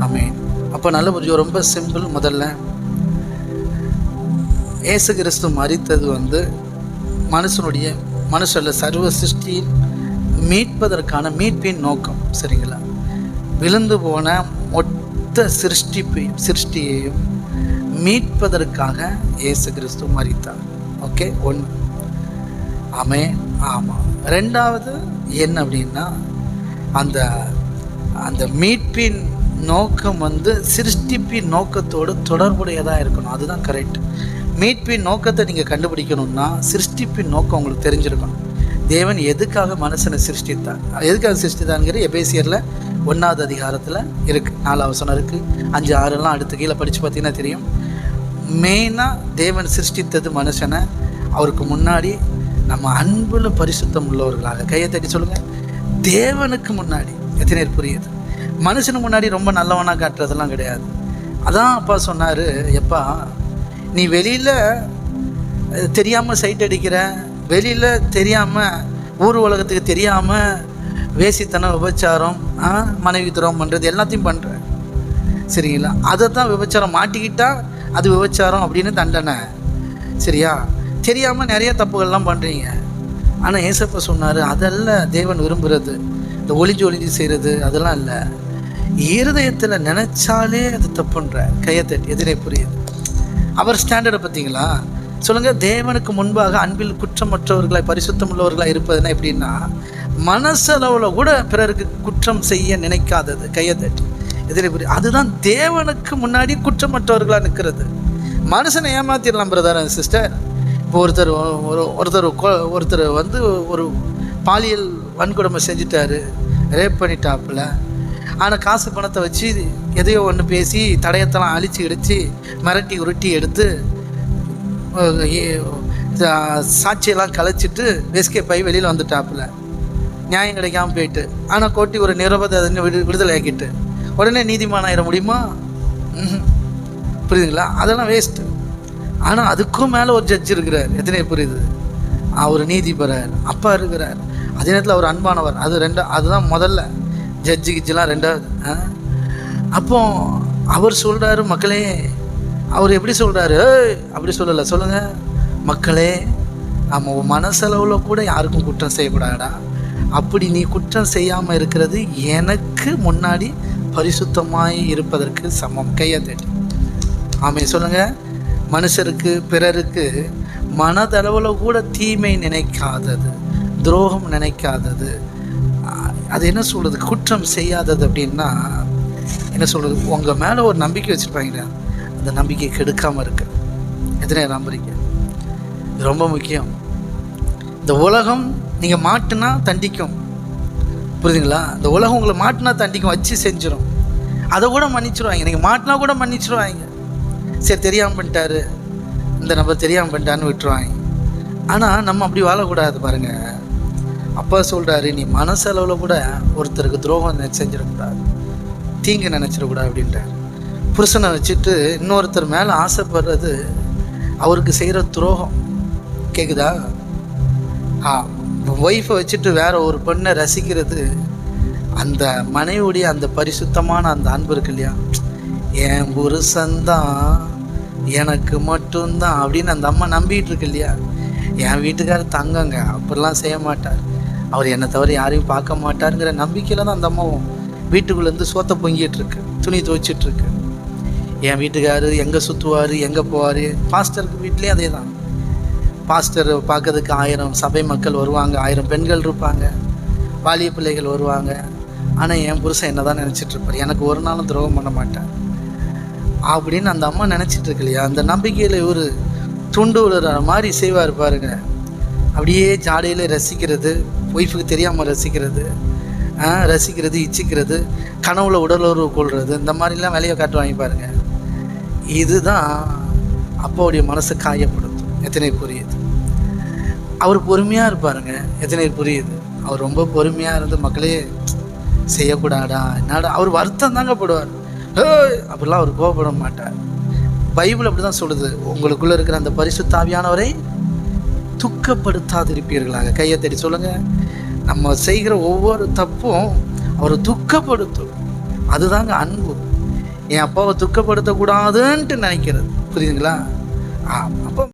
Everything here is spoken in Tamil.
ஆமென். அப்போ நல்ல புரிஞ்சு ரொம்ப சிம்பிள் முதல்ல. இயேசு கிறிஸ்து மறித்தது வந்து மனுஷனுடைய மனுஷல்ல சர்வ சிருஷ்டியில் மீட்பதற்கான மீட்பின் நோக்கம். சரிங்களா? விழுந்து போன மொத்த சிருஷ்டிப்பை சிருஷ்டியையும் மீட்பதற்காக இயேசு கிறிஸ்து மறித்தார் ஓகே? ஒன்று ஆமே. ஆமாம் ரெண்டாவது என்ன அப்படின்னா அந்த அந்த மீட்பின் நோக்கம் வந்து சிருஷ்டிப்பின் நோக்கத்தோடு தொடர்புடையதாக இருக்கணும். அதுதான் கரெக்ட் மீட்பின் நோக்கத்தை நீங்கள் கண்டுபிடிக்கணும்னா சிருஷ்டிப்பின் நோக்கம் உங்களுக்கு தெரிஞ்சிருக்கணும். தேவன் எதுக்காக மனுஷனை சிருஷ்டித்தார்? எதுக்காக சிருஷ்டித்தாங்கிற எபேசியரில் ஒன்றாவது அதிகாரத்தில் இருக்குது நாலாவது அவசரம் இருக்குது அஞ்சு ஆறுலாம் அடுத்து கீழே படித்து பார்த்தீங்கன்னா தெரியும். மெயினாக தேவன் சிருஷ்டித்தது மனுஷனை. அவருக்கு முன்னாடி நம்ம அன்புல பரிசுத்தம் உள்ளவர்களாக. கையை தட்டி சொல்லுங்கள் தேவனுக்கு முன்னாடி. எத்தனை புரியுது? மனுஷனுக்கு முன்னாடி ரொம்ப நல்லவனாக காட்டுறதெல்லாம் கிடையாது. அதான் அப்பா சொன்னார் எப்பா நீ வெளியில் தெரியாமல் சைட் அடிக்கிற வெளியில் தெரியாமல் ஊர் உலகத்துக்கு தெரியாமல் வேசித்தனம் விபச்சாரம் மனைவி துரோகம் பண்ணுறது எல்லாத்தையும் பண்ணுற சரிங்களா? அதை தான் விபச்சாரம் மாட்டிக்கிட்டா அது விபச்சாரம் அப்படின்னு தண்டனை. சரியா? தெரியாமல் நிறைய தப்புகள்லாம் பண்ணுறீங்க ஆனால் ஏசப்பா சொன்னார் அதெல்லாம் தேவன் விரும்புகிறது இந்த ஒளிஞ்சு ஒளிஞ்சு செய்கிறது அதெல்லாம் இல்லை. இருதயத்தில் நினச்சாலே அது தப்புன்ற கையை தட்டி எதிரே புரியுது. அவர் ஸ்டாண்டர்டை பார்த்தீங்களா? சொல்லுங்கள் தேவனுக்கு முன்பாக அன்பில் குற்றமற்றவர்களாக பரிசுத்தம் உள்ளவர்களாக இருப்பதுன்னா எப்படின்னா மனசளவில் கூட பிறருக்கு குற்றம் செய்ய நினைக்காதது கையை தட்டி எதிரே புரியுது அதுதான் தேவனுக்கு முன்னாடி குற்றமற்றவர்களாக நிற்கிறது. மனுஷனை ஏமாத்திடலாம் பிரதர் சிஸ்டர் இப்போ ஒருத்தர் ஒரு ஒருத்தர் ஒருத்தர் வந்து ஒரு பாலியல் வன்கொடுமை செஞ்சுட்டாரு ரேப் பண்ணிட்டாப்புல. ஆனால் காசு பணத்தை வச்சு எதையோ ஒன்று பேசி தடயத்தெல்லாம் அழித்து இடித்து மிரட்டி உருட்டி எடுத்து சாட்சியெல்லாம் கலைச்சிட்டு எஸ்கேப் பை வெளியில் வந்துட்டாப்புல. நியாயம் கிடைக்காம போயிட்டு. ஆனால் கோட்டி ஒரு நிரபதை விடு விடுதலை ஆக்கிட்டு. உடனே நீதிமான் ஆயிட முடியுமா? புரியுதுங்களா? அதெல்லாம் வேஸ்ட்டு ஆனால் அதுக்கும் மேலே ஒரு ஜட்ஜ் இருக்கிறார். எத்தனை புரியுது? அவர் நீதிபரர். அப்பா இருக்கிறார். அதே நேரத்தில் அவர் அன்பானவர். அது ரெண்டு அதுதான் முதல்ல. ஜட்ஜு கிஜ்ஜெலாம் ரெண்டாவது ஆ? அப்போ அவர் சொல்கிறாரு மக்களே அவர் எப்படி சொல்கிறாரு அப்படி சொல்லலை சொல்லுங்கள் மக்களே நம்ம மனசளவில் கூட யாருக்கும் குற்றம் செய்யக்கூடாதா அப்படி நீ குற்றம் செய்யாமல் இருக்கிறது எனக்கு முன்னாடி பரிசுத்தமாய் இருப்பதற்கு சமம். கையை தட்டி ஆமே சொல்லுங்கள் மனுஷருக்கு பிறருக்கு மனதளவில் கூட தீமை நினைக்காதது துரோகம் நினைக்காதது அது என்ன சொல்கிறது குற்றம் செய்யாதது அப்படின்னா என்ன சொல்கிறது உங்கள் மேலே ஒரு நம்பிக்கை வச்சுருப்பாங்க அந்த நம்பிக்கை கெடுக்காமல் இருக்கு. எத்தனை நம்புறீங்க? இது ரொம்ப முக்கியம். இந்த உலகம் நீங்கள் மாட்டுனா தண்டிக்கும். புரியுதுங்களா? இந்த உலகம் உங்களை மாட்டினா தண்டிக்கும். வச்சு செஞ்சிடும் அதை கூட மன்னிச்சிருவாங்க. நீங்கள் மாட்டினா கூட மன்னிச்சிருவாங்க. சரி தெரியாமல் பண்ணிட்டாரு. இந்த நம்பர் தெரியாமல் பண்ணிட்டான்னு விட்டுருவாங்க. ஆனால் நம்ம அப்படி வாழக்கூடாது பாருங்கள் அப்பா சொல்கிறாரு நீ மனசளவில் கூட ஒருத்தருக்கு துரோகம் செஞ்சிடக்கூடாது. தீங்கு நினச்சிடக்கூடாது அப்படின்றார். புருஷனை வச்சுட்டு இன்னொருத்தர் மேலே ஆசைப்படுறது அவருக்கு செய்கிற துரோகம். கேட்குதா ஆ ஒய்ஃபை வச்சுட்டு வேற ஒரு பெண்ணை ரசிக்கிறது அந்த மனைவியுடைய அந்த பரிசுத்தமான அந்த அன்பு இருக்கு இல்லையா? என் புருஷன்தான் எனக்கு மட்டும்தான் அப்படின்னு அந்த அம்மா நம்பிட்டு இருக்கு இல்லையா? என் வீட்டுக்காரர் தங்கங்க அப்படிலாம் செய்ய மாட்டார். அவர் என்னை தவிர யாரையும் பார்க்க மாட்டாருங்கிற நம்பிக்கையில் தான் அந்த அம்மாவும் வீட்டுக்குள்ளேருந்து சோத்தை பொங்கிட்டு இருக்கு. துணி துவைச்சிட்ருக்கு என் வீட்டுக்காரர் எங்கே சுற்றுவார் எங்கே போவார்? பாஸ்டருக்கு வீட்லேயும் அதே தான். பாஸ்டர் பார்க்கறதுக்கு ஆயிரம் சபை மக்கள் வருவாங்க ஆயிரம் பெண்கள் இருப்பாங்க வாலிய பிள்ளைகள் வருவாங்க. ஆனால் என் புருஷன் என்ன தான் நினச்சிட்ருப்பார் எனக்கு ஒரு நாளும் துரோகம் பண்ண மாட்டேன் அப்படின்னு அந்த அம்மா நினச்சிட்ருக்கு இல்லையா? அந்த நம்பிக்கையில் இவர் துண்டு விழுற மாதிரி செய்வார் பாருங்க. அப்படியே ஜாடையில் ரசிக்கிறது. ஒய்ஃபுக்கு தெரியாமல் ரசிக்கிறது ரசிக்கிறது இச்சிக்கிறது கனவுல உடலுறவு கொள்வது இந்த மாதிரிலாம் வேலையை காட்டுவாங்க பாருங்க. இதுதான் அப்பாவுடைய மனசை காயப்படுத்தும். எத்தனை புரியுது? அவர் பொறுமையாக இருப்பாருங்க. எத்தனை புரியுது? அவர் ரொம்ப பொறுமையாக இருந்து மக்களே செய்யக்கூடாடா என்னடா அவர் வருத்தம் தாங்க போடுவார். அப்படிலாம் அவர் கோபப்பட மாட்டார். பைபிள் அப்படி தான் சொல்லுது. உங்களுக்குள்ளே இருக்கிற அந்த பரிசு தாவியானவரை துக்கப்படுத்தாதிருப்பீர்களாக. கையை தட்டி சொல்லுங்கள் நம்ம செய்கிற ஒவ்வொரு தப்பும் அவரை துக்கப்படுத்தும். அதுதாங்க அன்பு. என் அப்பாவை துக்கப்படுத்தக்கூடாதுன்ட்டு நினைக்கிறது. புரியுதுங்களா? ஆ அப்போ